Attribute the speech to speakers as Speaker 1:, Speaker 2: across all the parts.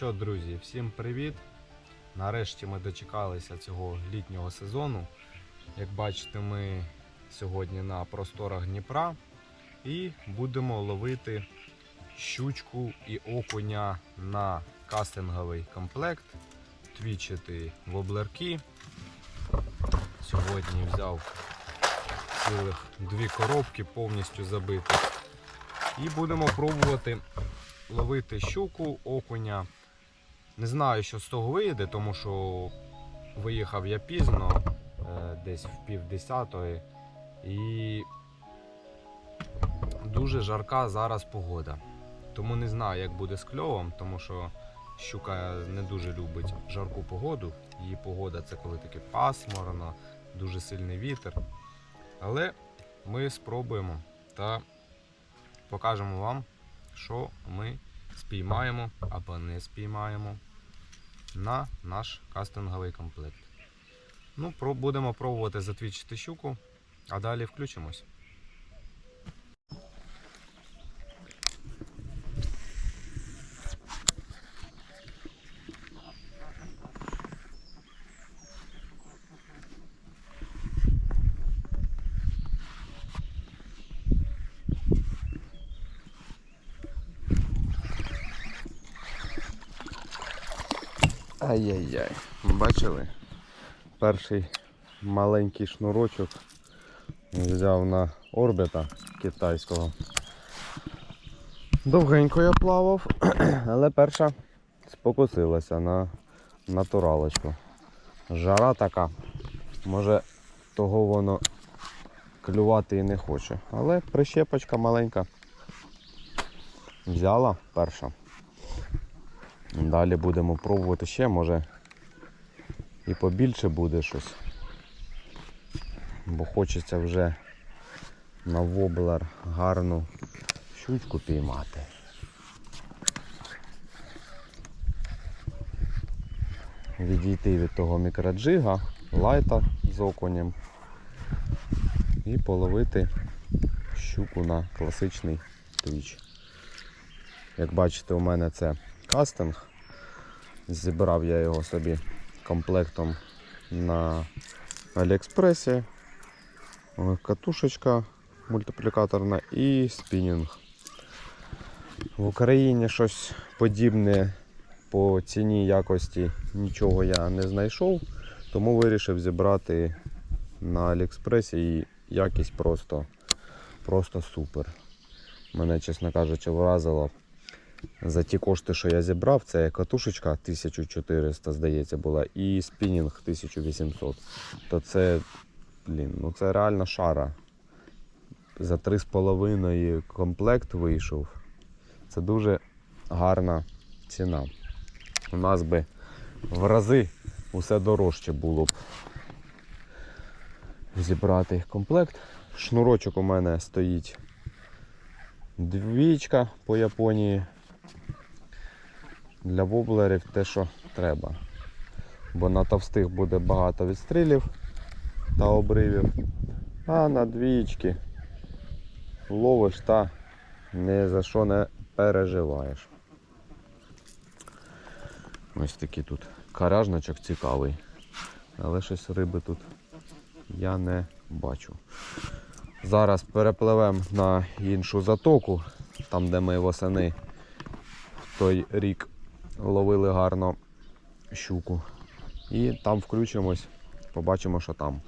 Speaker 1: Що, друзі, всім привіт! Нарешті ми дочекалися цього літнього сезону. Як бачите, ми сьогодні на просторах Дніпра і будемо ловити щучку і окуня на кастинговий комплект, твічити воблерки. Сьогодні взяв цілих дві коробки повністю забити. І будемо пробувати ловити щуку, окуня. Не знаю, що з того вийде, тому що виїхав я пізно, е, десь в пів десятої. І дуже жарка зараз погода. Тому не знаю, як буде з кльовом, тому що щука не дуже любить жарку погоду. Її погода це коли таке пасмурно, дуже сильний вітер. Але ми спробуємо та покажемо вам, що ми спіймаємо або не спіймаємо на наш кастинговий комплект. Ну, будемо пробувати затвічити щуку, а далі включимось. Ай-яй-яй. Бачили? Перший маленький шнурочок взяв на орбіта китайського. Довгенько я плавав, але перша спокусилася на натуралочку. Жара така. Може того воно клювати і не хоче. Але прищепочка маленька. Взяла перша. Далі будемо пробувати ще, може і побільше буде щось. Бо хочеться вже на воблер гарну щучку піймати. Відійти від того мікроджига, лайта з окунем і половити щуку на класичний твіч. Як бачите, у мене це кастинг. Зібрав я його собі комплектом на Аліекспресі. Катушечка мультиплікаторна і спінінг. В Україні щось подібне по ціні якості нічого я не знайшов, тому вирішив зібрати на Аліекспресі і якість просто, просто супер. Мене, чесно кажучи, вразило за ті кошти, що я зібрав, це катушечка 1400, здається, була, і спінінг 1800. То це, блін, ну це реально шара. За 3,5 комплект вийшов. Це дуже гарна ціна. У нас би в рази усе дорожче було б зібрати комплект. Шнурочок у мене стоїть двічка по Японії для воблерів те, що треба. Бо на товстих буде багато відстрілів та обривів, а на двічки ловиш та ні за що не переживаєш. Ось такий тут каражничок цікавий. Але щось риби тут я не бачу. Зараз перепливемо на іншу затоку, там де ми восени в той рік ловили гарно щуку. І там включимось, побачимо, що там.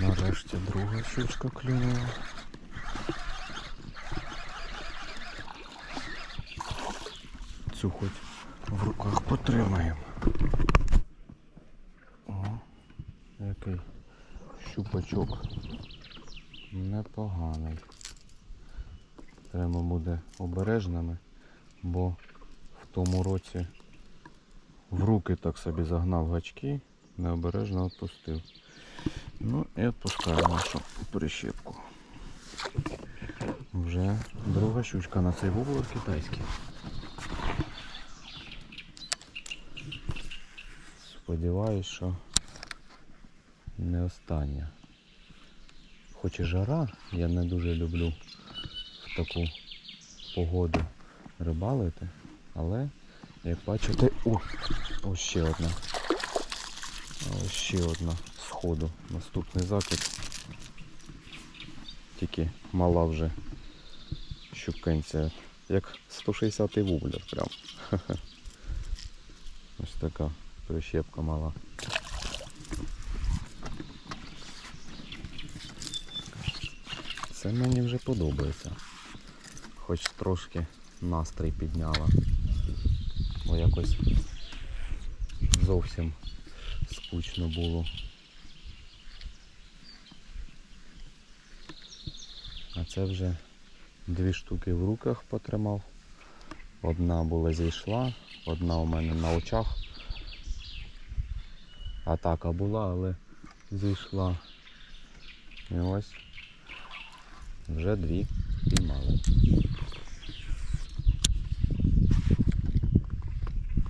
Speaker 1: Нарешті друга клюнула. Цю хоч в руках потримаємо. О, який щупачок. Непоганий. Треба буде обережними, бо в тому році в руки так собі загнав гачки, необережно відпустив. Ну і відпускаю нашу прищепку. Вже друга щучка на цей вуглер китайський. Сподіваюсь, що не остання. Хоч і жара, я не дуже люблю в таку погоду рибалити, але як бачите, о, ось ще одна. Ось ще одна сходу. Наступний закид. Тільки мала вже щукенця. Як 160-й вублер прям. Ось така прищепка мала. Це мені вже подобається. Хоч трошки настрій підняла. Бо якось зовсім скучно було. Це вже дві штуки в руках потримав. Одна була зійшла, одна у мене на очах. Атака була, але зійшла. І ось вже дві піймали.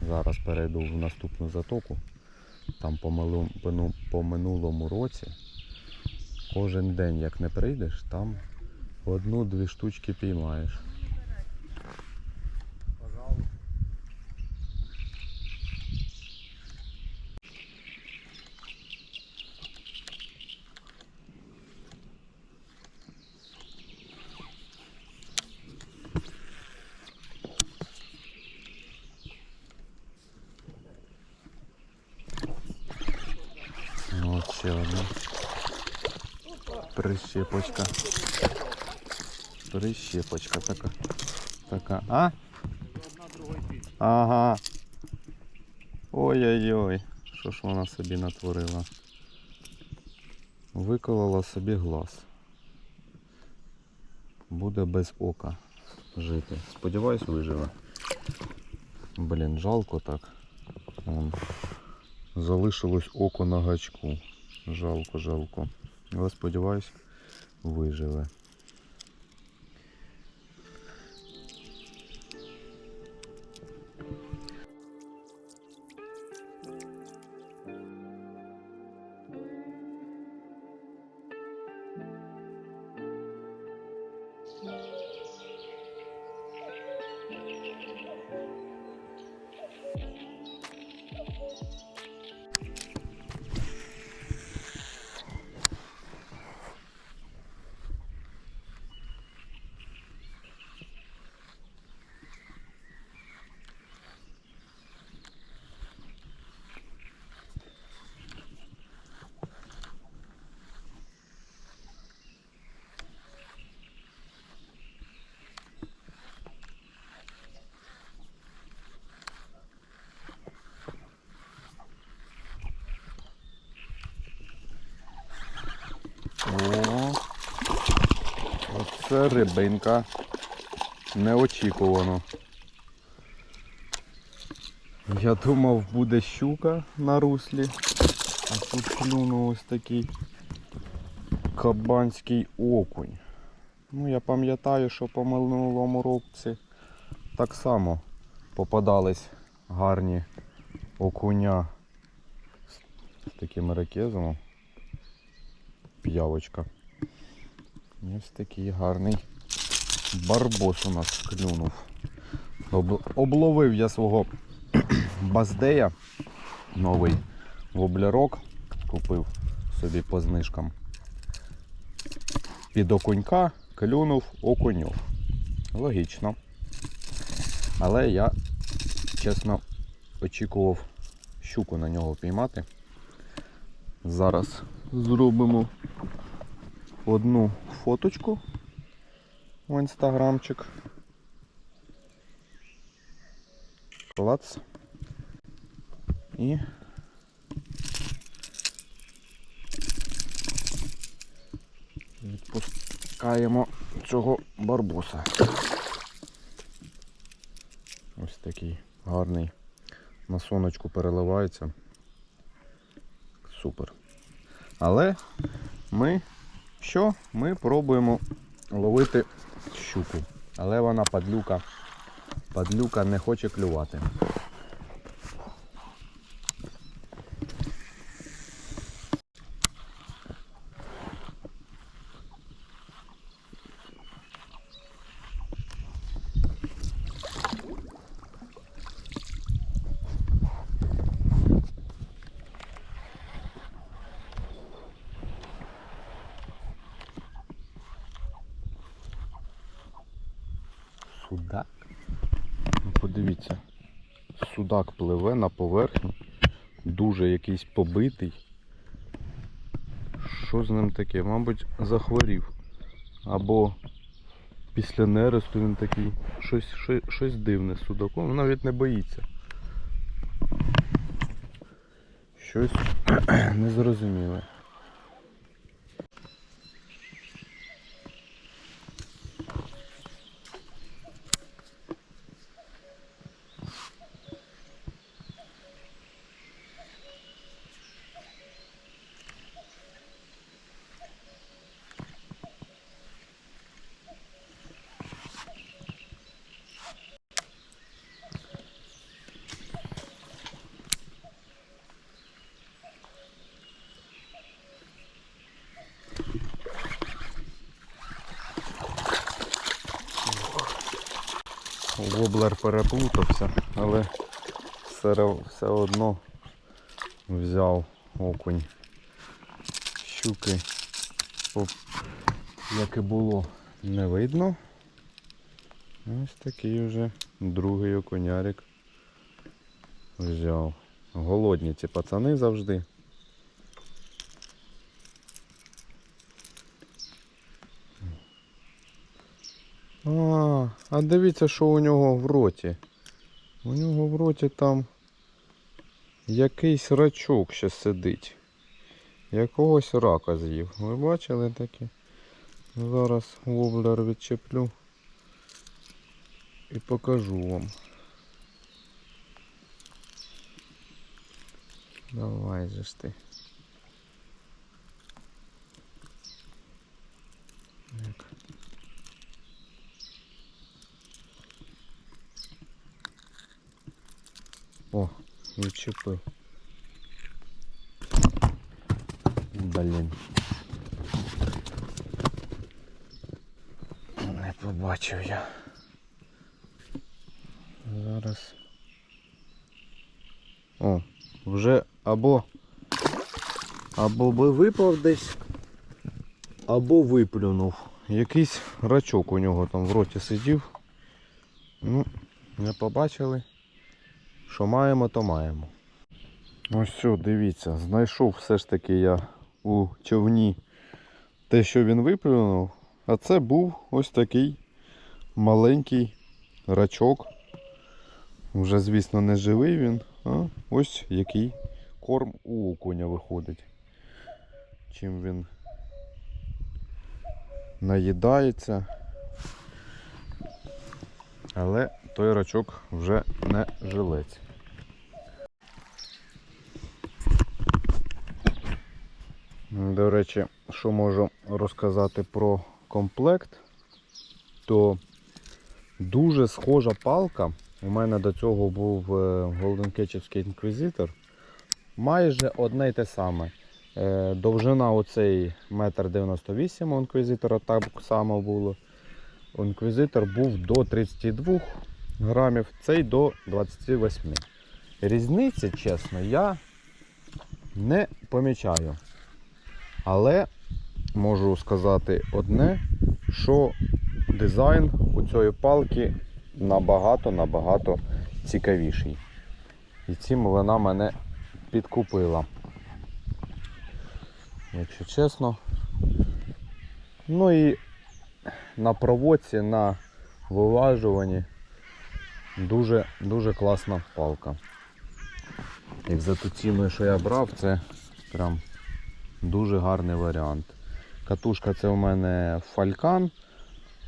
Speaker 1: Зараз перейду в наступну затоку. Там по, ну- минулому році кожен день, як не прийдеш, там одну-дві штучки піймаєш. Ну, от ще одна. Прищепочка. Прищепочка така. Така. А? Ага. Ой-ой-ой. Що ж вона собі натворила? Виколола собі глаз. Буде без ока жити. Сподіваюсь, виживе. Блін, жалко так. Вон. Залишилось око на гачку. Жалко, жалко. Але сподіваюсь, виживе. Оце рибинка. Неочікувано. Я думав буде щука на руслі, а тут клюнув ось такий кабанський окунь. Ну я пам'ятаю, що по минулому році так само попадались гарні окуня з таким ракезом. П'явочка. Ось такий гарний барбос у нас клюнув. Об- Обловив я свого баздея новий воблерок. Купив собі по знижкам. Під окунька клюнув окуньов. Логічно. Але я, чесно, очікував щуку на нього піймати. Зараз зробимо одну фоточку в інстаграмчик. Клац. І відпускаємо цього барбоса. Ось такий гарний. На сонечку переливається. Супер. Але ми що? Ми пробуємо ловити щуку. Але вона падлюка. Падлюка не хоче клювати. Судак. Ну, Подивіться, судак пливе на поверхні, дуже якийсь побитий. Що з ним таке? Мабуть, захворів. Або після нересту він такий. Щось, щось, щось дивне з судаком. Навіть не боїться. Щось незрозуміле. Воблер переплутався, але все, все одно взяв окунь. Щуки, як і було, не видно. Ось такий вже другий окунярик взяв. Голодні ці пацани завжди. А, дивіться, що у нього в роті. У нього в роті там якийсь рачок ще сидить. Якогось рака з'їв. Ви бачили таке? Зараз воблер відчеплю і покажу вам. Давай же ж ти. Так. О, відчепив. Блін. Не побачив я. Зараз. О, вже або або би випав десь, або виплюнув. Якийсь рачок у нього там в роті сидів. Ну, не побачили. Що маємо, то маємо. Ось все, дивіться, знайшов все ж таки я у човні те, що він виплюнув. А це був ось такий маленький рачок. Вже, звісно, не живий він, а ось який корм у окуня виходить. Чим він наїдається. Але той рачок вже не жилець. До речі, що можу розказати про комплект, то дуже схожа палка. У мене до цього був е, Golden Ketchupський Inquisitor. Майже одне й те саме. Е, Довжина оцей 1,98 м у Inquisitor так само було. Інквізитор був до 32 грамів, цей до 28. Різниці, чесно, я не помічаю. Але можу сказати одне, що дизайн у цієї палки набагато-набагато цікавіший. І цим вона мене підкупила. Якщо чесно. Ну і на проводці, на виважуванні дуже, дуже класна палка. Як за ту ціну, що я брав, це прям дуже гарний варіант. Катушка це у мене Falcon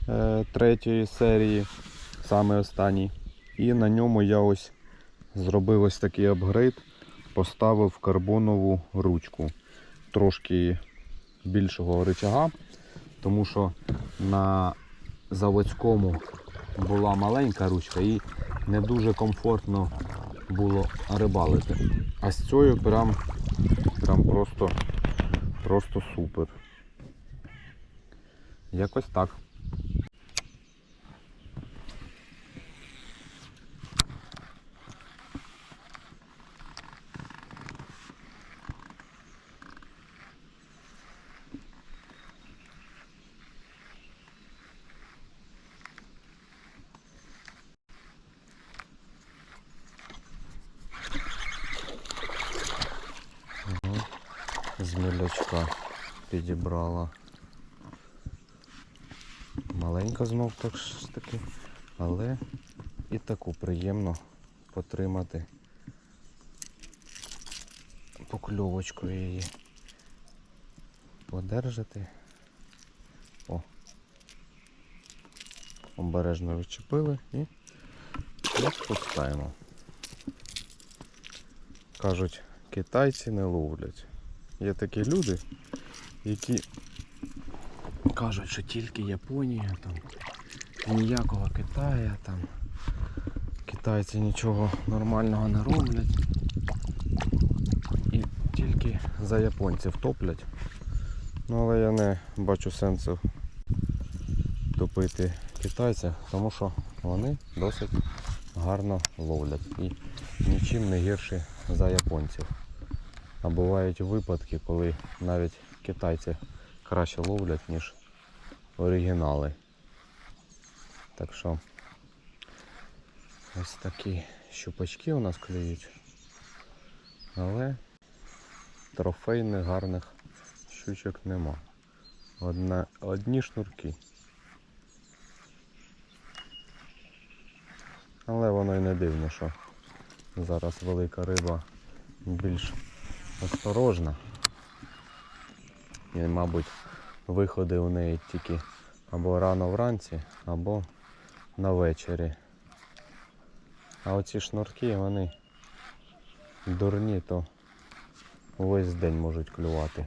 Speaker 1: е, третьої серії, саме останній. І на ньому я ось зробив ось такий апгрейд, поставив карбонову ручку. Трошки більшого рычага, тому що на заводському була маленька ручка і не дуже комфортно було рибалити. А з цією прям, прям просто, просто супер. Якось так. Знов так ж таки, але і таку приємно потримати покльовочку її. Подержати. О. Обережно відчепили і відпускаємо. Кажуть, китайці не ловлять. Є такі люди, які кажуть, що тільки Японія, там, ніякого Китая, там, китайці нічого нормального не роблять. І тільки за японців топлять. Ну але я не бачу сенсу топити китайців, тому що вони досить гарно ловлять і нічим не гірші за японців. А бувають випадки, коли навіть китайці краще ловлять, ніж оригінали. Так що ось такі щупачки у нас клюють. Але трофейних гарних щучок нема. Одна, одні шнурки. Але воно й не дивно, що зараз велика риба більш осторожна. І, мабуть, виходи у неї тільки або рано вранці, або на вечері. А оці шнурки, вони дурні, то весь день можуть клювати.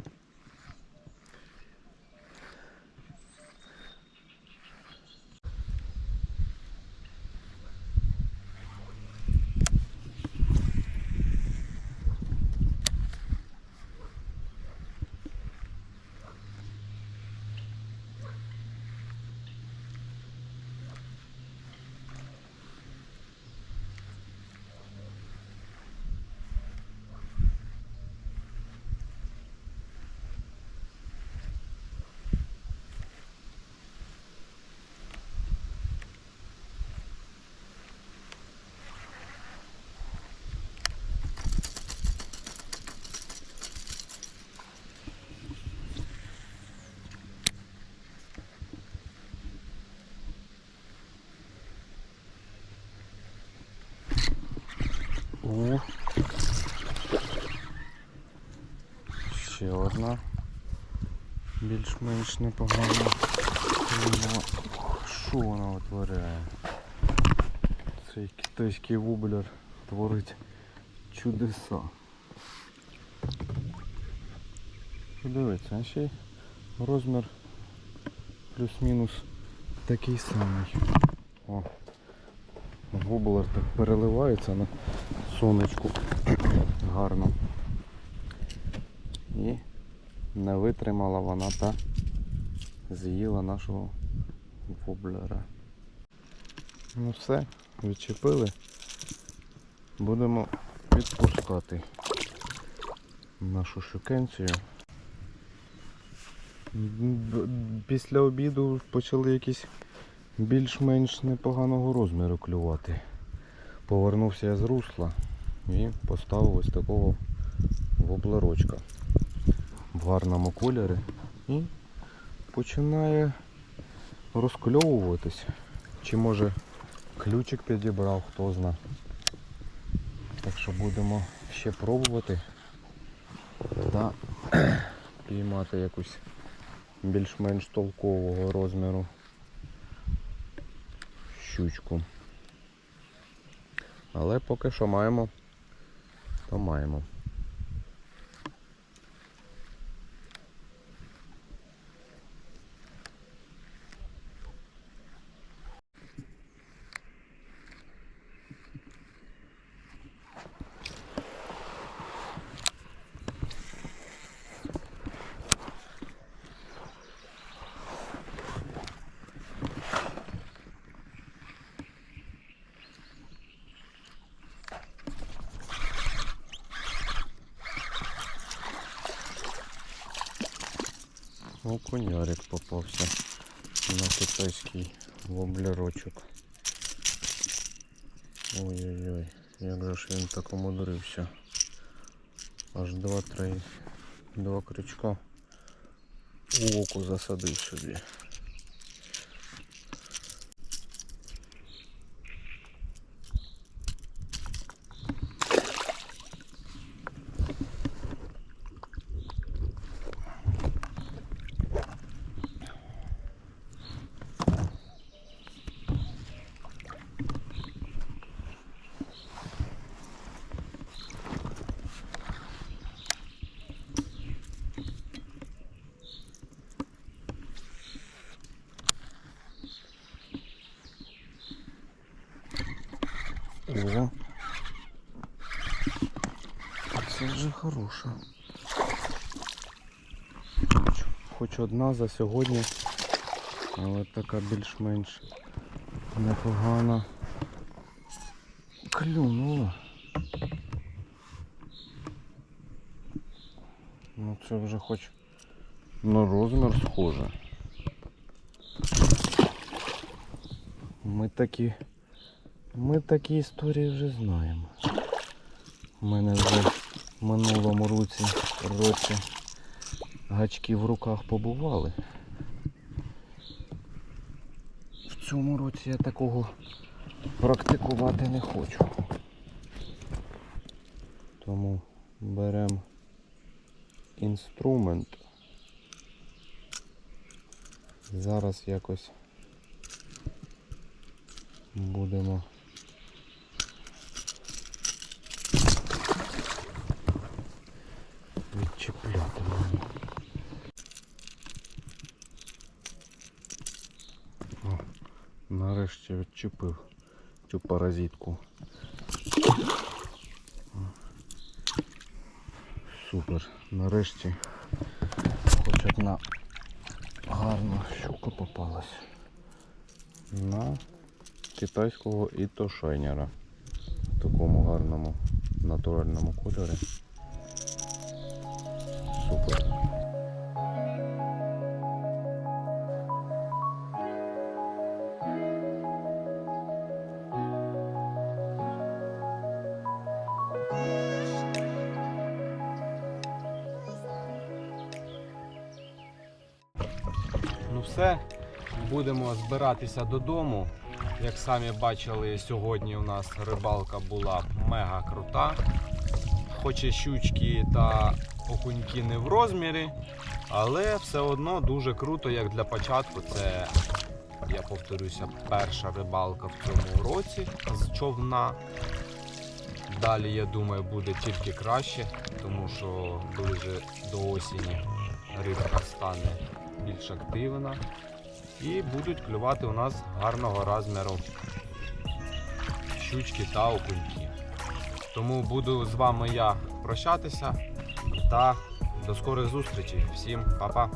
Speaker 1: О. Ще одна. Більш-менш непогана. Що вона витворяє? Цей китайський вублер творить чудеса. Подивіться, а ще розмір плюс-мінус такий самий. О. Воблер так переливається на сонечку гарно. І не витримала вона та з'їла нашого воблера. Ну все, відчепили. Будемо відпускати нашу шукенцію. Після обіду почали якісь більш-менш непоганого розміру клювати. Повернувся я з русла і поставив ось такого воблерочка в гарному кольорі і починає розкльовуватись. Чи може ключик підібрав, хто зна. Так що будемо ще пробувати та піймати якусь більш-менш толкового розміру щучку. Але поки що маємо, то маємо. Окунярик попався на китайський воблерочок. Ой-ой-ой, як же ж він так умудрився. Аж два-три, два крючка у око засадив собі. О, це вже хороша. Хоч одна за сьогодні, але така більш-менш непогана. Клюнула. Ну це вже хоч на розмір схоже. Ми такі ми такі історії вже знаємо. У мене вже в минулому році, році гачки в руках побували. В цьому році я такого практикувати не хочу. Тому беремо інструмент. Зараз якось будемо відчіпляти мене. О, нарешті відчепив цю паразитку. Супер. Нарешті хоч одна гарна щука попалась. На китайського ітошайнера. В такому гарному натуральному кольорі. Супер. Ну все, будемо збиратися додому. Як самі бачили, сьогодні у нас рибалка була мега крута. Хоч і щучки та окуньки не в розмірі, але все одно дуже круто, як для початку. Це, я повторюся, перша рибалка в цьому році з човна. Далі, я думаю, буде тільки краще, тому що ближе до осені рибка стане більш активна і будуть клювати у нас гарного розміру щучки та окуньки. Тому буду з вами я прощатися та до скорих зустрічей. Всім па-па!